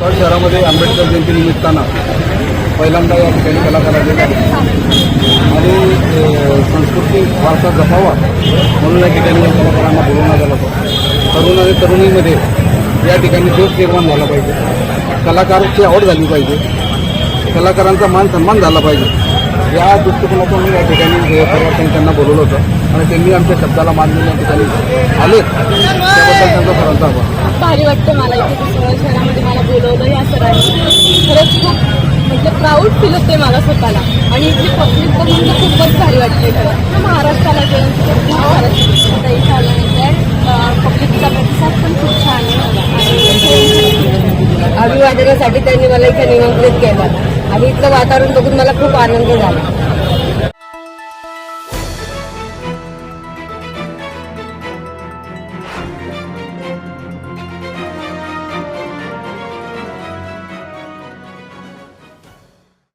तर शहरामध्ये आंबेडकर जयंतीनिमित्तानं पहिल्यांदा या ठिकाणी कलाकार आलेले आणि सांस्कृतिक वारसा जपावा म्हणून या ठिकाणी या कलाकारांना बोलवण्यात आलं होतं. तरुण आणि तरुणीमध्ये या ठिकाणी जोश निर्माण झाला पाहिजे. कलाकारांची आवड झाली पाहिजे. कलाकारांचा मान सन्मान झाला पाहिजे. या दृष्टिकोनातून मी या ठिकाणी परिवर्तन त्यांना बोलवलं होतं. आणि त्यांनी आमच्या शब्दाला मान दिल्या ठिकाणी आले. त्याबद्दल त्यांचा सरांचा आभार. खूप भारी वाटतं मला इथे कुसळ शहरामध्ये मला बोलवलं या सरांनी. खरंच खूप म्हणजे प्राऊड फील होते मला स्वतःला. आणि इथली पब्लिक बघून म्हणजे खूपच भारी वाटते खरं. महाराष्ट्राला गेलं महाराष्ट्र इथं आल्यानंतर पब्लिकचा प्रतिसाद पण खूप छान आहे अभिवादनासाठी त्यांनी मला इथे निमंत्रित केलं. आणि इथलं वातावरण बघून मला खूप आनंद झाला.